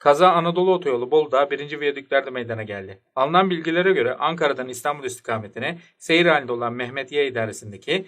Kaza Anadolu Otoyolu Bolu'da 1. Viyadüklerde meydana geldi. Alınan bilgilere göre Ankara'dan İstanbul istikametine seyir halinde olan Mehmet Y idaresindeki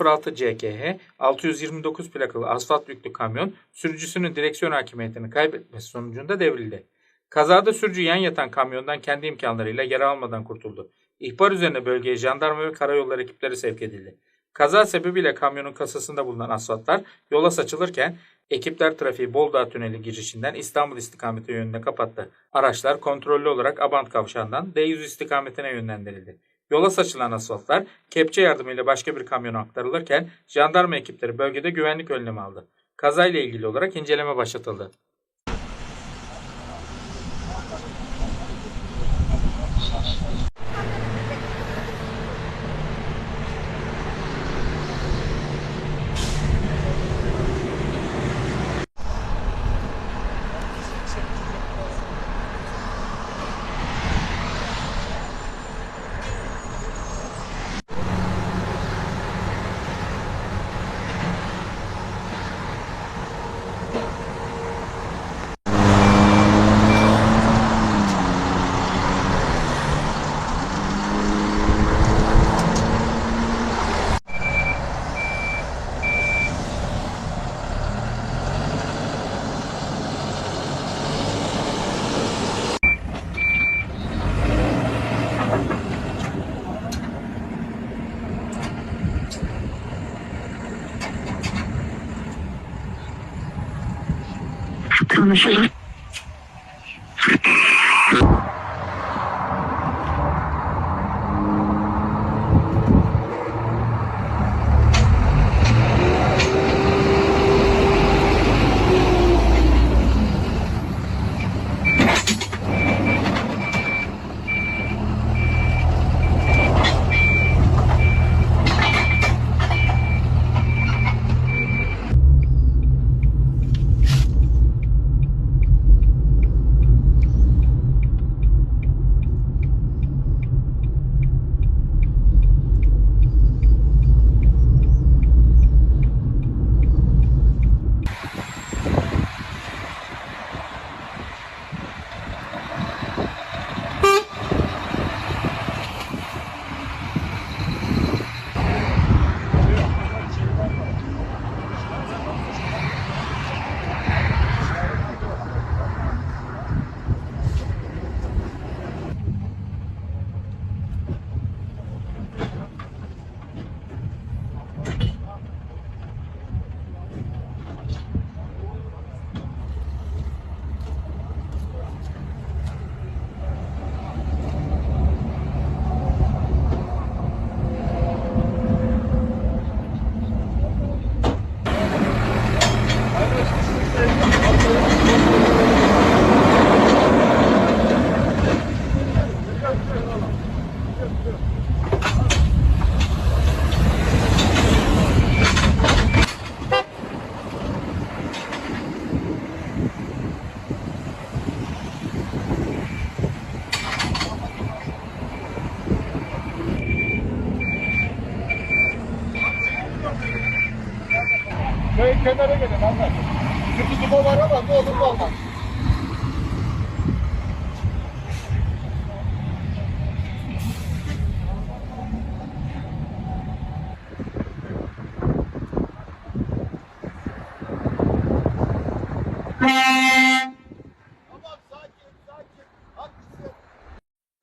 06 CKH 629 plakalı asfalt yüklü kamyon sürücüsünün direksiyon hakimiyetini kaybetmesi sonucunda devrildi. Kazada sürücü yan yatan kamyondan kendi imkanlarıyla yara almadan kurtuldu. İhbar üzerine bölgeye jandarma ve karayolları ekipleri sevk edildi. Kaza sebebiyle kamyonun kasasında bulunan asfaltlar yola saçılırken ekipler trafiği Boldağ Tüneli girişinden İstanbul istikameti yönüne kapattı. Araçlar kontrollü olarak Abant kavşağından D100 istikametine yönlendirildi. Yola saçılan asfaltlar kepçe yardımıyla başka bir kamyona aktarılırken jandarma ekipleri bölgede güvenlik önlemi aldı. Kazayla ilgili olarak inceleme başlatıldı. Anlaşıldı. Şöyle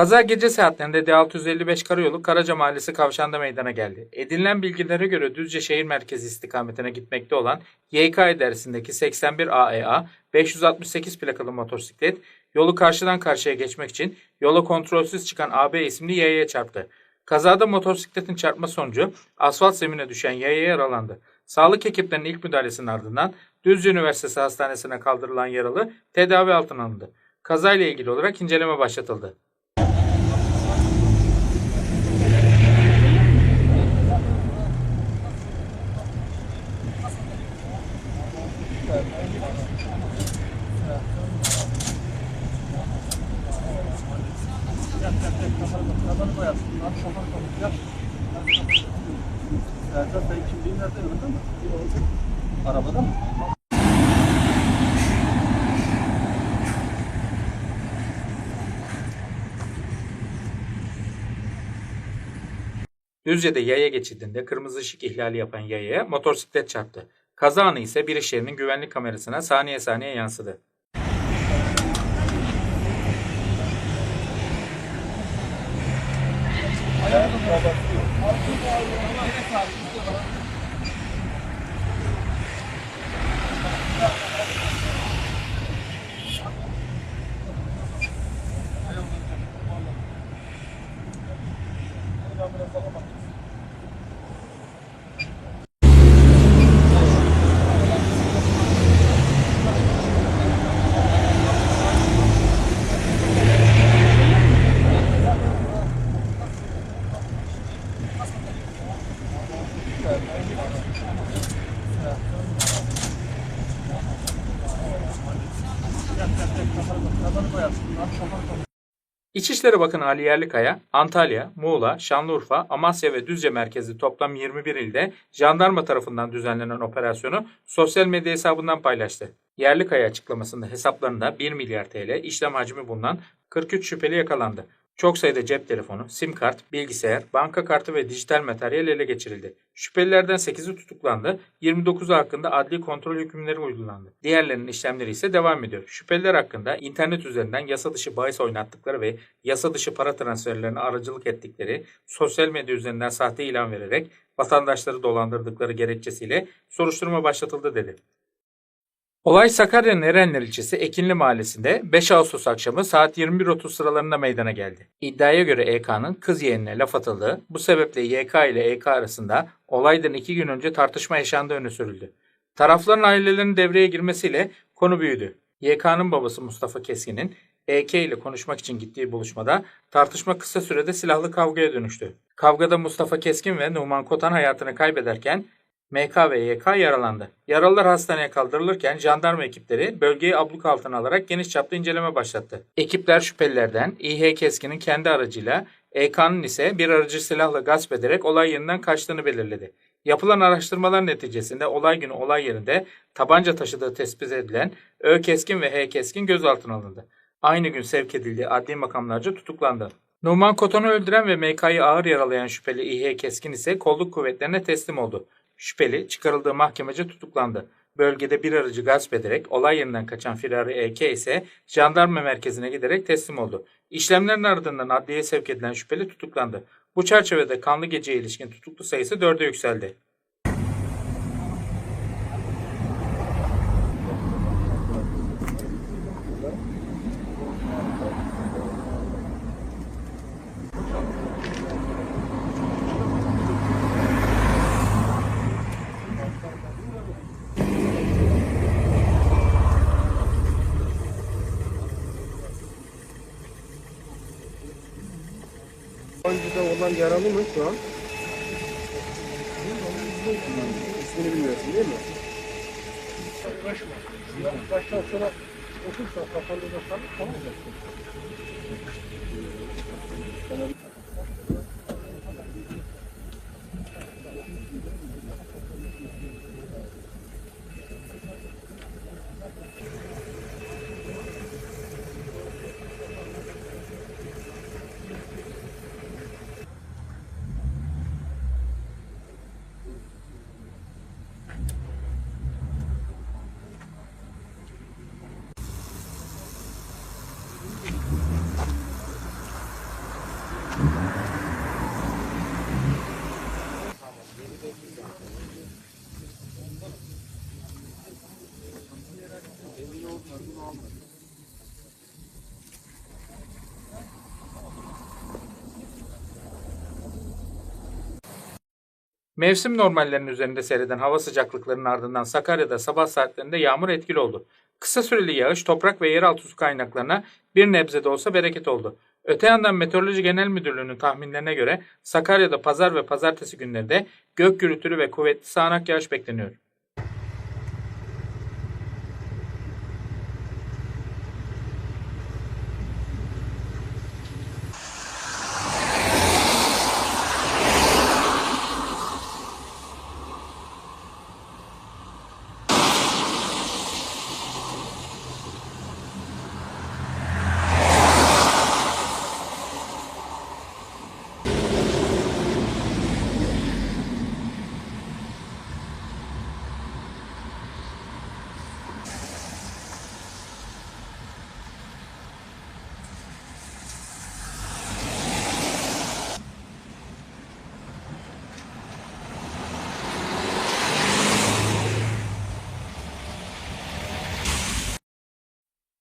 Kaza gece saatlerinde D655 karayolu Karaca Mahallesi kavşağında meydana geldi. Edinilen bilgilere göre Düzce şehir merkezi istikametine gitmekte olan YK idaresindeki 81 AEA 568 plakalı motosiklet yolu karşıdan karşıya geçmek için yola kontrolsüz çıkan AB isimli yayaya çarptı. Kazada motosikletin çarpma sonucu asfalt zemine düşen yaya yaralandı. Sağlık ekiplerinin ilk müdahalesinin ardından Düzce Üniversitesi Hastanesi'ne kaldırılan yaralı tedavi altına alındı. Kazayla ilgili olarak inceleme başlatıldı. Düzce'de yaya geçidinde kırmızı ışık ihlali yapan yayaya motosiklet çarptı. Kaza anı ise bir iş yerinin güvenlik kamerasına saniye saniye yansıdı. Bye-bye. İçişleri Bakanı Ali Yerlikaya, Antalya, Muğla, Şanlıurfa, Amasya ve Düzce merkezli toplam 21 ilde jandarma tarafından düzenlenen operasyonu sosyal medya hesabından paylaştı. Yerlikaya açıklamasında hesaplarında 1 milyar TL işlem hacmi bulunan 43 şüpheli yakalandı. Çok sayıda cep telefonu, sim kart, bilgisayar, banka kartı ve dijital materyal ele geçirildi. Şüphelilerden 8'i tutuklandı, 29'u hakkında adli kontrol hükümleri uygulandı. Diğerlerinin işlemleri ise devam ediyor. Şüpheliler hakkında internet üzerinden yasa dışı bahis oynattıkları ve yasa dışı para transferlerine aracılık ettikleri, sosyal medya üzerinden sahte ilan vererek vatandaşları dolandırdıkları gerekçesiyle soruşturma başlatıldı dedi. Olay Sakarya'nın Erenler ilçesi Ekinli mahallesinde 5 Ağustos akşamı saat 21.30 sıralarında meydana geldi. İddiaya göre EK'nın kız yeğenine laf atıldığı, bu sebeple YK ile EK arasında olaydan 2 gün önce tartışma yaşandığı öne sürüldü. Tarafların ailelerinin devreye girmesiyle konu büyüdü. YK'nın babası Mustafa Keskin'in EK ile konuşmak için gittiği buluşmada tartışma kısa sürede silahlı kavgaya dönüştü. Kavgada Mustafa Keskin ve Numan Kotan hayatını kaybederken MK ve YK yaralandı. Yaralılar hastaneye kaldırılırken jandarma ekipleri bölgeyi abluk altına alarak geniş çaplı inceleme başlattı. Ekipler şüphelilerden İH Keskin'in kendi aracıyla EK'nın ise bir aracı silahla gasp ederek olay yerinden kaçtığını belirledi. Yapılan araştırmalar neticesinde olay günü olay yerinde tabanca taşıdığı tespit edilen Ö Keskin ve H Keskin gözaltına alındı. Aynı gün sevk edildiği adli makamlarca tutuklandı. Numan Kotan'ı öldüren ve MK'yı ağır yaralayan şüpheli İH Keskin ise kolluk kuvvetlerine teslim oldu. Şüpheli çıkarıldığı mahkemece tutuklandı. Bölgede bir aracı gasp ederek olay yerinden kaçan firari EK ise jandarma merkezine giderek teslim oldu. İşlemlerin ardından adliyeye sevk edilen şüpheli tutuklandı. Bu çerçevede kanlı geceye ilişkin tutuklu sayısı 4'e yükseldi. Önceden olan yaralı mı şu an? İsmini bilmiyorsun değil mi? Baştan sonra otursa kafanda da sarıp tamam mı? Mevsim normallerinin üzerinde seyreden hava sıcaklıklarının ardından Sakarya'da sabah saatlerinde yağmur etkili oldu. Kısa süreli yağış toprak ve yeraltı su kaynaklarına bir nebze de olsa bereket oldu. Öte yandan Meteoroloji Genel Müdürlüğü'nün tahminlerine göre Sakarya'da pazar ve pazartesi günleri de gök gürültülü ve kuvvetli sağanak yağış bekleniyor.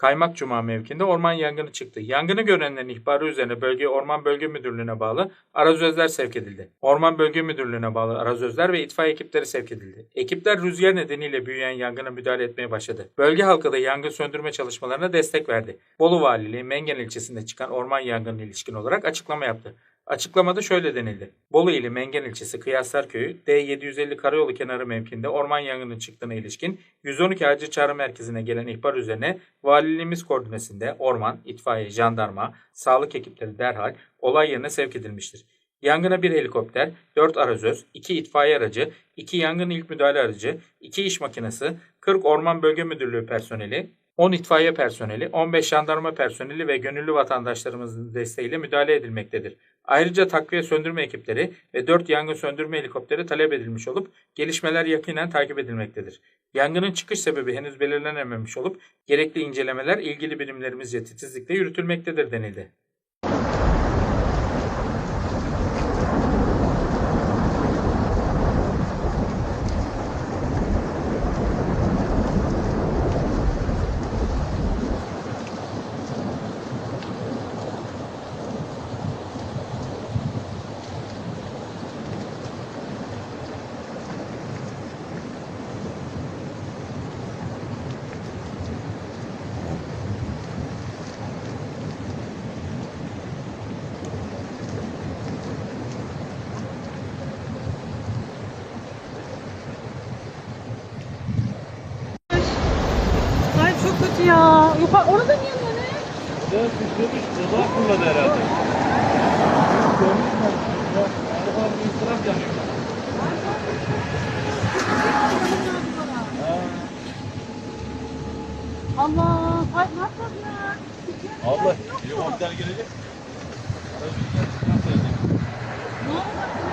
Kaymak Cuma mevkinde orman yangını çıktı. Yangını görenlerin ihbarı üzerine bölge Orman Bölge Müdürlüğü'ne bağlı arazözler sevk edildi. Orman Bölge Müdürlüğü'ne bağlı arazözler ve itfaiye ekipleri sevk edildi. Ekipler rüzgar nedeniyle büyüyen yangına müdahale etmeye başladı. Bölge halkı da yangın söndürme çalışmalarına destek verdi. Bolu Valiliği Mengen ilçesinde çıkan orman yangınına ilişkin olarak açıklama yaptı. Açıklamada şöyle denildi. Bolu ili Mengen ilçesi Kıyaslar Köyü D750 Karayolu kenarı mevkinde orman yangının çıktığına ilişkin 112 acil çağrı merkezine gelen ihbar üzerine valiliğimiz koordinesinde orman, itfaiye, jandarma, sağlık ekipleri derhal olay yerine sevk edilmiştir. Yangına bir helikopter, 4 arazöz, 2 itfaiye aracı, 2 yangın ilk müdahale aracı, 2 iş makinesi, 40 Orman Bölge Müdürlüğü personeli, 10 itfaiye personeli, 15 jandarma personeli ve gönüllü vatandaşlarımızın desteğiyle müdahale edilmektedir. Ayrıca takviye söndürme ekipleri ve 4 yangın söndürme helikopteri talep edilmiş olup gelişmeler yakinen takip edilmektedir. Yangının çıkış sebebi henüz belirlenememiş olup gerekli incelemeler ilgili birimlerimizce titizlikle yürütülmektedir denildi. Allah. Ay ne yapacağız ya? Abla, helikopter gelecek. Ne oldu?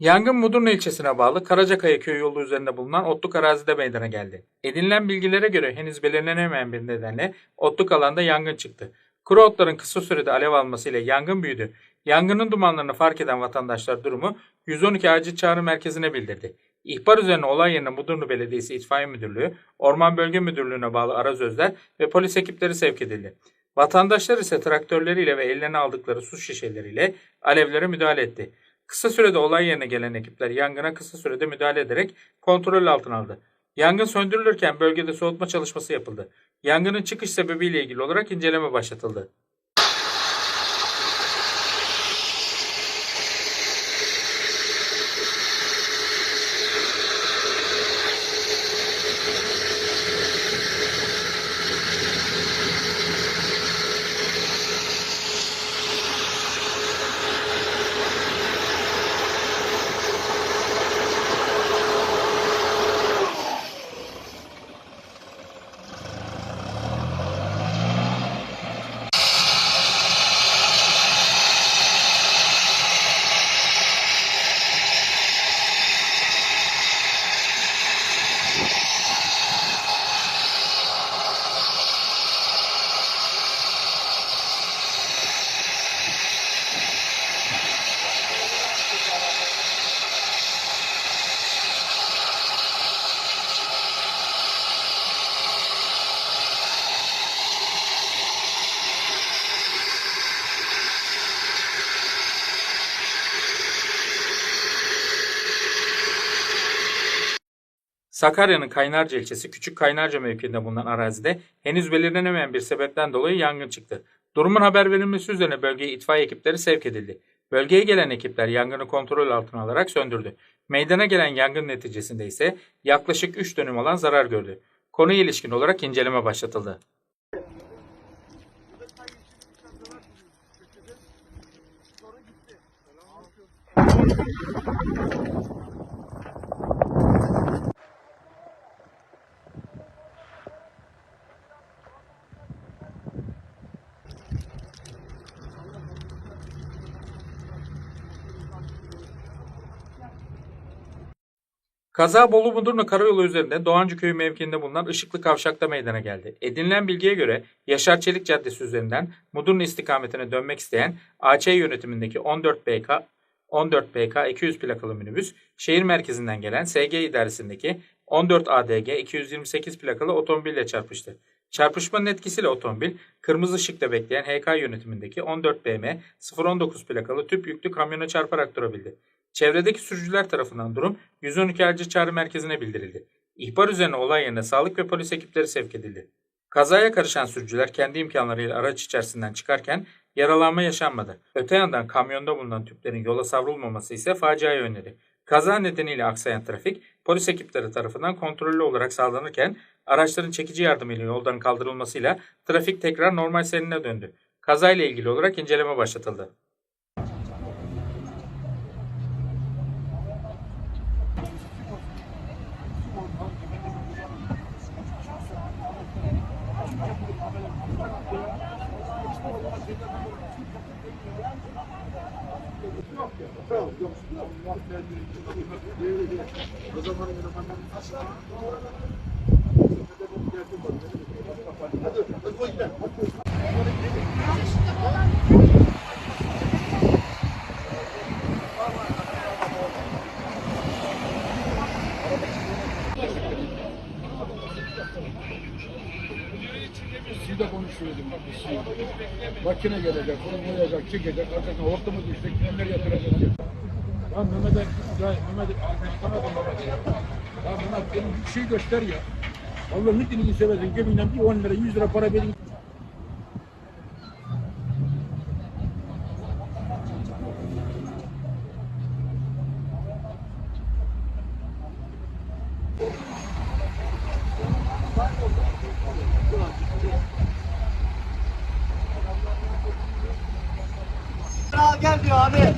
Yangın Mudurnu ilçesine bağlı Karacakaya köyü yolu üzerinde bulunan otluk arazide meydana geldi. Edinilen bilgilere göre henüz belirlenemeyen bir nedenle otluk alanda yangın çıktı. Kuru otların kısa sürede alev almasıyla yangın büyüdü. Yangının dumanlarını fark eden vatandaşlar durumu 112 acil çağrı merkezine bildirdi. İhbar üzerine olay yerine Mudurnu Belediyesi İtfaiye Müdürlüğü, Orman Bölge Müdürlüğü'ne bağlı arazözler ve polis ekipleri sevk edildi. Vatandaşlar ise traktörleriyle ve ellerine aldıkları su şişeleriyle alevlere müdahale etti. Kısa sürede olay yerine gelen ekipler yangına kısa sürede müdahale ederek kontrol altına aldı. Yangın söndürülürken bölgede soğutma çalışması yapıldı. Yangının çıkış sebebiyle ilgili olarak inceleme başlatıldı. Sakarya'nın Kaynarca ilçesi Küçük Kaynarca mevkiinde bulunan arazide henüz belirlenemeyen bir sebepten dolayı yangın çıktı. Durumun haber verilmesi üzerine bölgeye itfaiye ekipleri sevk edildi. Bölgeye gelen ekipler yangını kontrol altına alarak söndürdü. Meydana gelen yangın neticesinde ise yaklaşık 3 dönüm alan zarar gördü. Konuya ilişkin olarak inceleme başlatıldı. Kaza Bolu Mudurnu Karayolu üzerinde Doğancı Köyü mevkiinde bulunan Işıklı Kavşak'ta meydana geldi. Edinilen bilgiye göre Yaşar Çelik Caddesi üzerinden Mudurnu istikametine dönmek isteyen AC yönetimindeki 14 BK 14 BK 200 plakalı minibüs, şehir merkezinden gelen SG idaresindeki 14 ADG 228 plakalı otomobille çarpıştı. Çarpışmanın etkisiyle otomobil, kırmızı ışıkta bekleyen HK yönetimindeki 14 BM 019 plakalı tüp yüklü kamyona çarparak durabildi. Çevredeki sürücüler tarafından durum 112 acil çağrı merkezine bildirildi. İhbar üzerine olay yerine sağlık ve polis ekipleri sevk edildi. Kazaya karışan sürücüler kendi imkanlarıyla araç içerisinden çıkarken yaralanma yaşanmadı. Öte yandan kamyonda bulunan tüplerin yola savrulmaması ise faciaya önledi. Kaza nedeniyle aksayan trafik polis ekipleri tarafından kontrollü olarak sağlanırken araçların çekici yardımıyla yoldan kaldırılmasıyla trafik tekrar normal seyrine döndü. Kazayla ilgili olarak inceleme başlatıldı. Siz de konuşuyordum bak. Makine gelecek, bunu koyacak, çekecek, arkasına ortamı düşecek, kimler yatıracak. Ya Mehmet ya Mehmet benim bir şey göster ya. Allah'ın dinini seversen cebinden bir 10 lira 100 lira para verin. Gel diyor abi.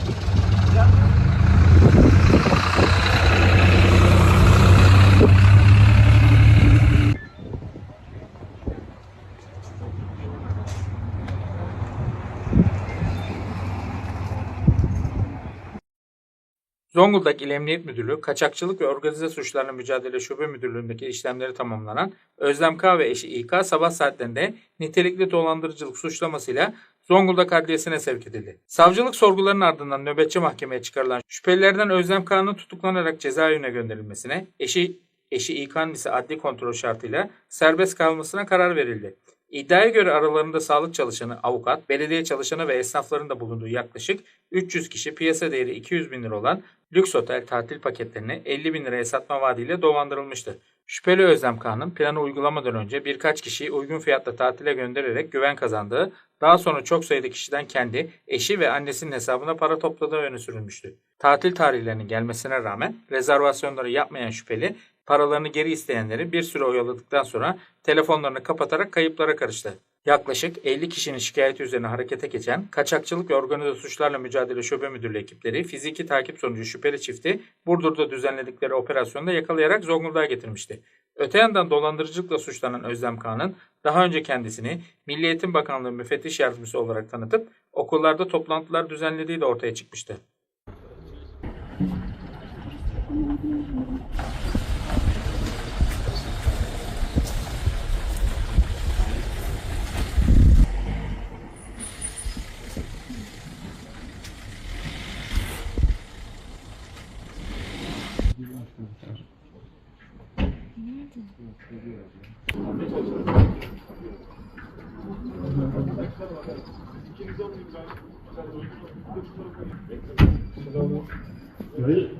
Zonguldak İl Emniyet Müdürlüğü, Kaçakçılık ve Organize Suçlarla Mücadele Şube Müdürlüğü'ndeki işlemleri tamamlanan Özlem K. ve eşi İK sabah saatlerinde nitelikli dolandırıcılık suçlamasıyla Zonguldak Adliyesi'ne sevk edildi. Savcılık sorgularının ardından nöbetçi mahkemeye çıkarılan şüphelilerden Özlem K'nın tutuklanarak cezaevine gönderilmesine, eşi eşi İK'nın ise adli kontrol şartıyla serbest kalmasına karar verildi. İddiaya göre aralarında sağlık çalışanı, avukat, belediye çalışanı ve esnafların da bulunduğu yaklaşık 300 kişi piyasa değeri 200 bin lira olan lüks otel tatil paketlerini 50 bin liraya satma vaadiyle dolandırılmıştı. Şüpheli Özlem Kağan'ın planı uygulamadan önce birkaç kişiyi uygun fiyatla tatile göndererek güven kazandığı, daha sonra çok sayıda kişiden kendi, eşi ve annesinin hesabına para topladığı öne sürülmüştü. Tatil tarihlerinin gelmesine rağmen rezervasyonları yapmayan şüpheli, paralarını geri isteyenleri bir süre oyaladıktan sonra telefonlarını kapatarak kayıplara karıştı. Yaklaşık 50 kişinin şikayeti üzerine harekete geçen Kaçakçılık ve Organize Suçlarla Mücadele Şube Müdürlüğü ekipleri fiziki takip sonucu şüpheli çifti Burdur'da düzenledikleri operasyonda yakalayarak Zonguldak'a getirmişti. Öte yandan dolandırıcılıkla suçlanan Özlem Kağan'ın daha önce kendisini Milli Eğitim Bakanlığı müfettiş yardımcısı olarak tanıtıp okullarda toplantılar düzenlediği de ortaya çıkmıştı. Ve